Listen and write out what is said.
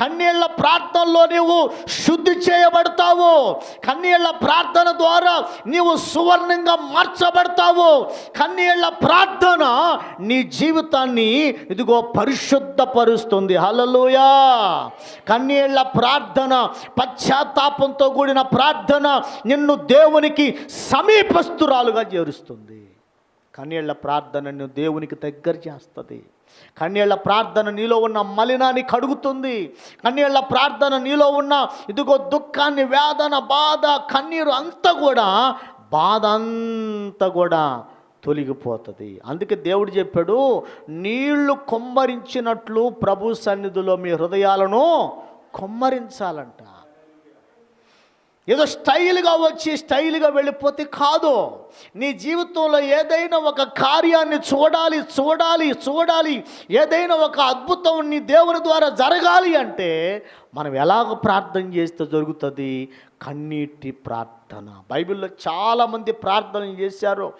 కన్నీళ్ళ ప్రార్థనలో నీవు శుద్ధి చేయబడతావు. కన్నీళ్ళ ప్రార్థన ద్వారా నీవు సువర్ణంగా మార్చబడతావు. కన్నీళ్ళ ప్రార్థన నీ జీవితాన్ని ఇదిగో పరిశుద్ధపరుస్తుంది. హల్లెలూయా. కన్నీళ్ళ ప్రార్థన పశ్చాత్తాపంతో కూడిన ప్రార్థన నిన్ను దేవునికి సమీపస్తురాలుగా చేరుస్తుంది. కన్నీళ్ళ ప్రార్థనను దేవునికి దగ్గర చేస్తుంది. కన్నీళ్ళ ప్రార్థన నీలో ఉన్న మలినాన్ని కడుగుతుంది. కన్నీళ్ళ ప్రార్థన నీలో ఉన్న ఇదిగో దుఃఖాన్ని వేదన బాధ కన్నీరు అంతా కూడా బాధ అంతా కూడా తొలగిపోతుంది. అందుకే దేవుడు చెప్పాడు నీళ్ళు కొమ్మరించినట్లు ప్రభు సన్నిధిలో మీ హృదయాలను కొమ్మరించాలంట. ఏదో స్టైల్గా వచ్చి స్టైల్గా వెళ్ళిపోతే కాదు. నీ జీవితంలో ఏదైనా ఒక కార్యాన్ని చూడాలి చూడాలి చూడాలి. ఏదైనా ఒక అద్భుతం నీ దేవుని ద్వారా జరగాలి అంటే మనం ఎలాగ ప్రార్థన చేస్తే జరుగుతుంది? కన్నీటి ప్రార్థన. బైబిల్లో చాలామంది ప్రార్థన చేశారు.